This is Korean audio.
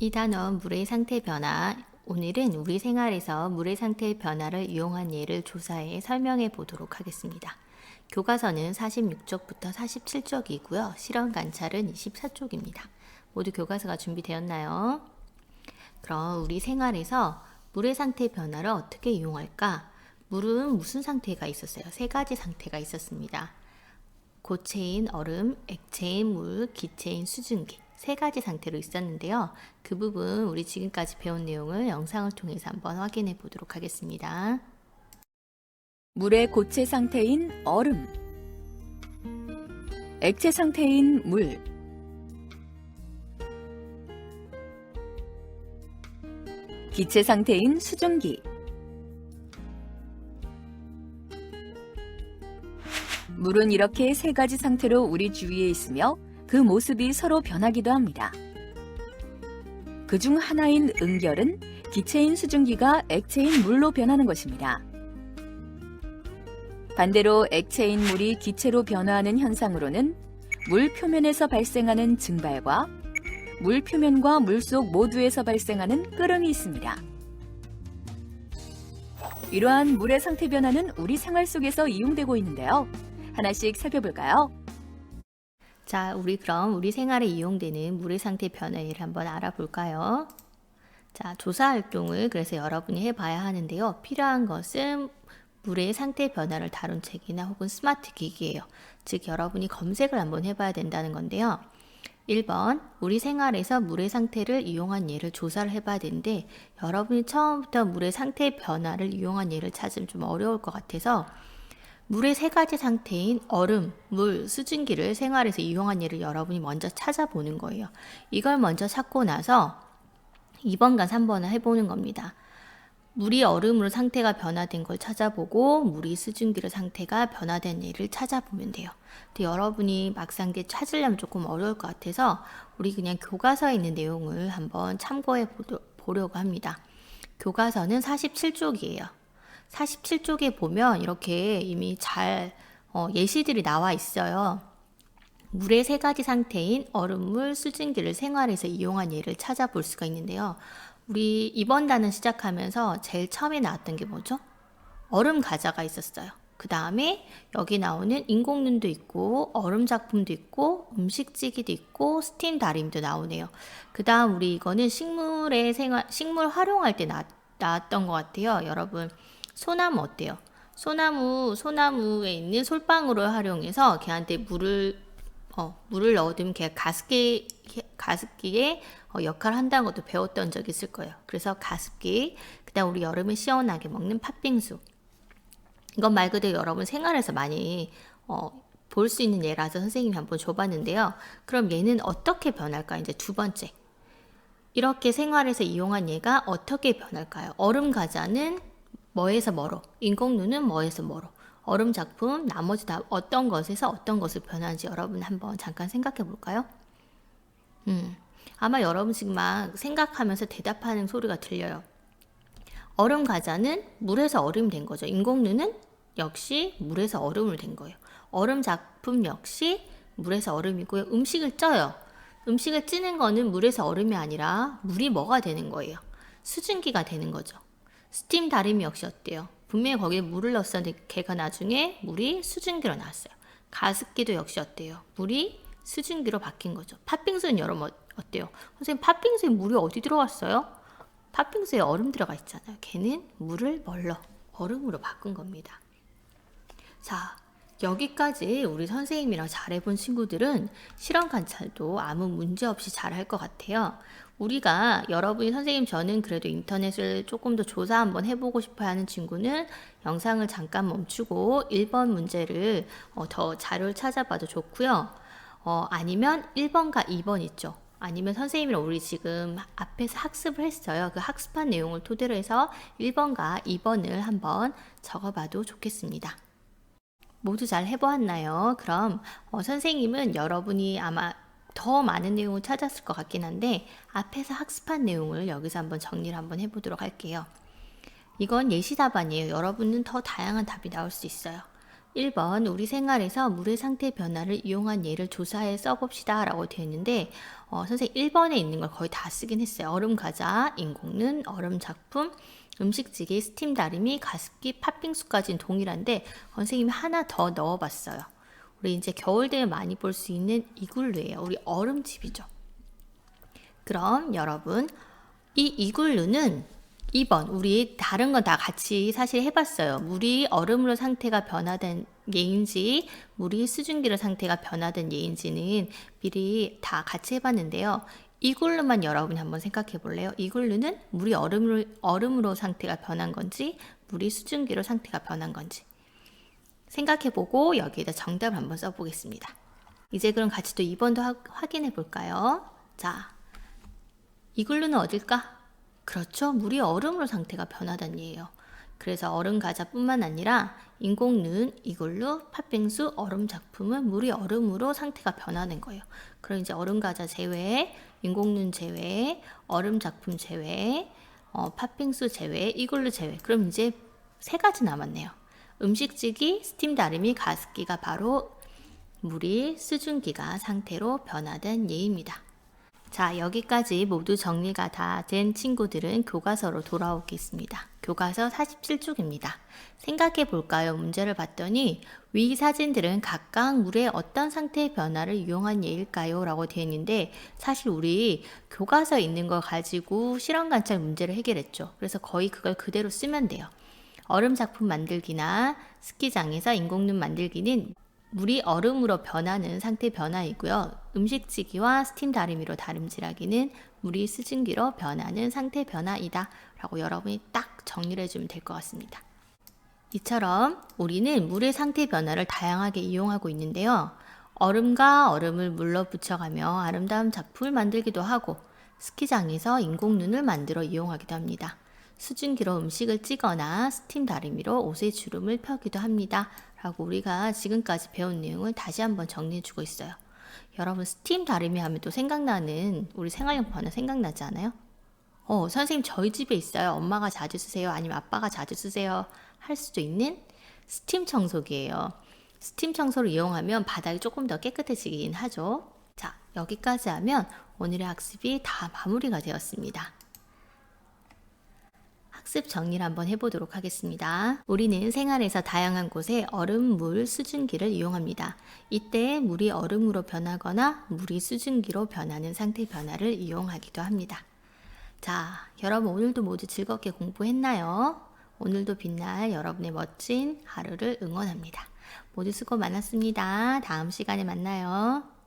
이 단어 물의 상태 변화. 오늘은 우리 생활에서 물의 상태 변화를 이용한 예를 조사해 설명해 보도록 하겠습니다. 교과서는 46쪽부터 47쪽이고요. 실험 관찰은 24쪽입니다. 모두 교과서가 준비되었나요? 그럼 우리 생활에서 물의 상태 변화를 어떻게 이용할까? 물은 무슨 상태가 있었어요? 세 가지 상태가 있었습니다. 고체인 얼음, 액체인 물, 기체인 수증기 세 가지 상태로 있었는데요. 그 부분 우리 지금까지 배운 내용을 영상을 통해서 한번 확인해 보도록 하겠습니다. 물의 고체 상태인 얼음, 액체 상태인 물, 기체 상태인 수증기, 물은 이렇게 세 가지 상태로 우리 주위에 있으며 그 모습이 서로 변하기도 합니다. 그 중 하나인 응결은 기체인 수증기가 액체인 물로 변하는 것입니다. 반대로 액체인 물이 기체로 변화하는 현상으로는 물 표면에서 발생하는 증발과 물 표면과 물 속 모두에서 발생하는 끓음이 있습니다. 이러한 물의 상태 변화는 우리 생활 속에서 이용되고 있는데요. 하나씩 살펴볼까요? 자, 우리 그럼 우리 생활에 이용되는 물의 상태 변화를 한번 알아볼까요? 자, 조사 활동을 그래서 여러분이 해봐야 하는데요. 필요한 것은 물의 상태 변화를 다룬 책이나 혹은 스마트 기기예요. 즉, 여러분이 검색을 한번 해봐야 된다는 건데요. 1번, 우리 생활에서 물의 상태를 이용한 예를 조사를 해봐야 되는데, 여러분이 처음부터 물의 상태 변화를 이용한 예를 찾으면 좀 어려울 것 같아서, 물의 세 가지 상태인 얼음, 물, 수증기를 생활에서 이용한 예를 여러분이 먼저 찾아보는 거예요. 이걸 먼저 찾고 나서 2번과 3번을 해보는 겁니다. 물이 얼음으로 상태가 변화된 걸 찾아보고 물이 수증기로 상태가 변화된 예를 찾아보면 돼요. 근데 여러분이 막상 게 찾으려면 조금 어려울 것 같아서 우리 그냥 교과서에 있는 내용을 한번 참고해 보려고 합니다. 교과서는 47쪽이에요. 47쪽에 보면 이렇게 이미 잘 어, 예시들이 나와 있어요. 물의 세 가지 상태인 얼음물, 수증기를 생활에서 이용한 예를 찾아볼 수가 있는데요. 우리 이번 단은 시작하면서 제일 처음에 나왔던 게 뭐죠? 얼음 과자가 있었어요. 그 다음에 여기 나오는 인공눈도 있고 얼음 작품도 있고 음식찌개도 있고 스팀 다림도 나오네요. 그 다음 우리 이거는 식물의 생활 식물 활용할 때 나, 나왔던 것 같아요. 여러분 소나무 어때요? 소나무 소나무에 있는 솔방울을 활용해서 걔한테 물을 어, 물을 넣어두면 걔가 가습기 가습기에 어, 역할을 한다는 것도 배웠던 적이 있을 거예요. 그래서 가습기, 그 다음 우리 여름에 시원하게 먹는 팥빙수. 이건 말 그대로 여러분 생활에서 많이 어, 볼 수 있는 예라서 선생님이 한번 줘봤는데요. 그럼 얘는 어떻게 변할까? 이제 두 번째. 이렇게 생활에서 이용한 얘가 어떻게 변할까요? 얼음 과자는 뭐에서 뭐로, 인공눈은 뭐에서 뭐로, 얼음 작품 나머지 다 어떤 것에서 어떤 것을 변하는지 여러분 한번 잠깐 생각해 볼까요? 음, 아마 여러분 지금 막 생각하면서 대답하는 소리가 들려요. 얼음 과자는 물에서 얼음이 된 거죠. 인공눈은 역시 물에서 얼음을 된 거예요. 얼음 작품 역시 물에서 얼음이고요. 음식을 쪄요. 음식을 찌는 거는 물에서 얼음이 아니라 물이 뭐가 되는 거예요. 수증기가 되는 거죠. 스팀 다리미 역시 어때요? 분명히 거기에 물을 넣었었는데 걔가 나중에 물이 수증기로 나왔어요. 가습기도 역시 어때요? 물이 수증기로 바뀐 거죠. 팥빙수는 여러분 어때요? 선생님 팥빙수에 물이 어디 들어갔어요? 팥빙수에 얼음 들어가 있잖아요. 걔는 물을 뭘로? 얼음으로 바꾼 겁니다. 자, 여기까지 우리 선생님이랑 잘해본 친구들은 실험 관찰도 아무 문제 없이 잘할 것 같아요. 우리가 여러분이 선생님 저는 그래도 인터넷을 조금 더 조사 한번 해보고 싶어 하는 친구는 영상을 잠깐 멈추고 1번 문제를 어, 더 자료를 찾아봐도 좋고요. 어, 아니면 1번과 2번 있죠. 아니면 선생님이랑 우리 지금 앞에서 학습을 했어요. 그 학습한 내용을 토대로 해서 1번과 2번을 한번 적어봐도 좋겠습니다. 모두 잘 해보았나요? 그럼 어, 선생님은 여러분이 아마 더 많은 내용을 찾았을 것 같긴 한데 앞에서 학습한 내용을 여기서 한번 정리를 한번 해보도록 할게요. 이건 예시 답안이에요. 여러분은 더 다양한 답이 나올 수 있어요. 1번 우리 생활에서 물의 상태 변화를 이용한 예를 조사해 써봅시다 라고 되어 있는데 어, 선생님 1번에 있는 걸 거의 다 쓰긴 했어요. 얼음 과자, 인공눈, 얼음 작품, 음식찌개, 스팀 다리미, 가습기, 팥빙수까지는 동일한데 선생님이 하나 더 넣어봤어요. 우리 이제 겨울 되면 많이 볼 수 있는 이글루예요. 우리 얼음집이죠. 그럼 여러분 이 이글루는 2번 우리 다른 건 다 같이 사실 해봤어요. 물이 얼음으로 상태가 변화된 예인지 물이 수증기로 상태가 변화된 예인지는 미리 다 같이 해봤는데요. 이글루만 여러분이 한번 생각해 볼래요? 이글루는 물이 얼음으로, 얼음으로 상태가 변한 건지 물이 수증기로 상태가 변한 건지 생각해 보고 여기에다 정답을 한번 써보겠습니다. 이제 그럼 같이 또 2번도 하- 확인해 볼까요? 자, 이글루는 어딜까? 그렇죠. 물이 얼음으로 상태가 변하다는 예예요. 그래서 얼음 과자뿐만 아니라 인공눈, 이글루, 팥빙수, 얼음 작품은 물이 얼음으로 상태가 변하는 거예요. 그럼 이제 얼음 과자 제외, 인공눈 제외, 얼음 작품 제외, 어, 팥빙수 제외, 이글루 제외. 그럼 이제 세 가지 남았네요. 음식찌기, 스팀 다리미, 가습기가 바로 물이 수증기가 상태로 변화된 예입니다. 자, 여기까지 모두 정리가 다 된 친구들은 교과서로 돌아오겠습니다. 교과서 47쪽입니다. 생각해 볼까요? 문제를 봤더니 위 사진들은 각각 물의 어떤 상태의 변화를 이용한 예일까요? 라고 되어 있는데 사실 우리 교과서에 있는 걸 가지고 실험 관찰 문제를 해결했죠. 그래서 거의 그걸 그대로 쓰면 돼요. 얼음 작품 만들기나 스키장에서 인공눈 만들기는 물이 얼음으로 변하는 상태 변화이고요. 음식찌기와 스팀 다리미로 다림질하기는 물이 수증기로 변하는 상태 변화이다. 라고 여러분이 딱 정리를 해주면 될 것 같습니다. 이처럼 우리는 물의 상태 변화를 다양하게 이용하고 있는데요. 얼음과 얼음을 물러 붙여가며 아름다운 작품을 만들기도 하고 스키장에서 인공눈을 만들어 이용하기도 합니다. 수증기로 음식을 찌거나 스팀 다리미로 옷의 주름을 펴기도 합니다. 라고 우리가 지금까지 배운 내용을 다시 한번 정리해 주고 있어요. 여러분 스팀 다리미 하면 또 생각나는 우리 생활용품 하나 생각나지 않아요? 어, 선생님 저희 집에 있어요. 엄마가 자주 쓰세요. 아니면 아빠가 자주 쓰세요. 할 수도 있는 스팀 청소기예요. 스팀 청소를 이용하면 바닥이 조금 더 깨끗해지긴 하죠. 자, 여기까지 하면 오늘의 학습이 다 마무리가 되었습니다. 학습 정리를 한번 해보도록 하겠습니다. 우리는 생활에서 다양한 곳에 얼음, 물, 수증기를 이용합니다. 이때 물이 얼음으로 변하거나 물이 수증기로 변하는 상태 변화를 이용하기도 합니다. 자, 여러분 오늘도 모두 즐겁게 공부했나요? 오늘도 빛날 여러분의 멋진 하루를 응원합니다. 모두 수고 많았습니다. 다음 시간에 만나요.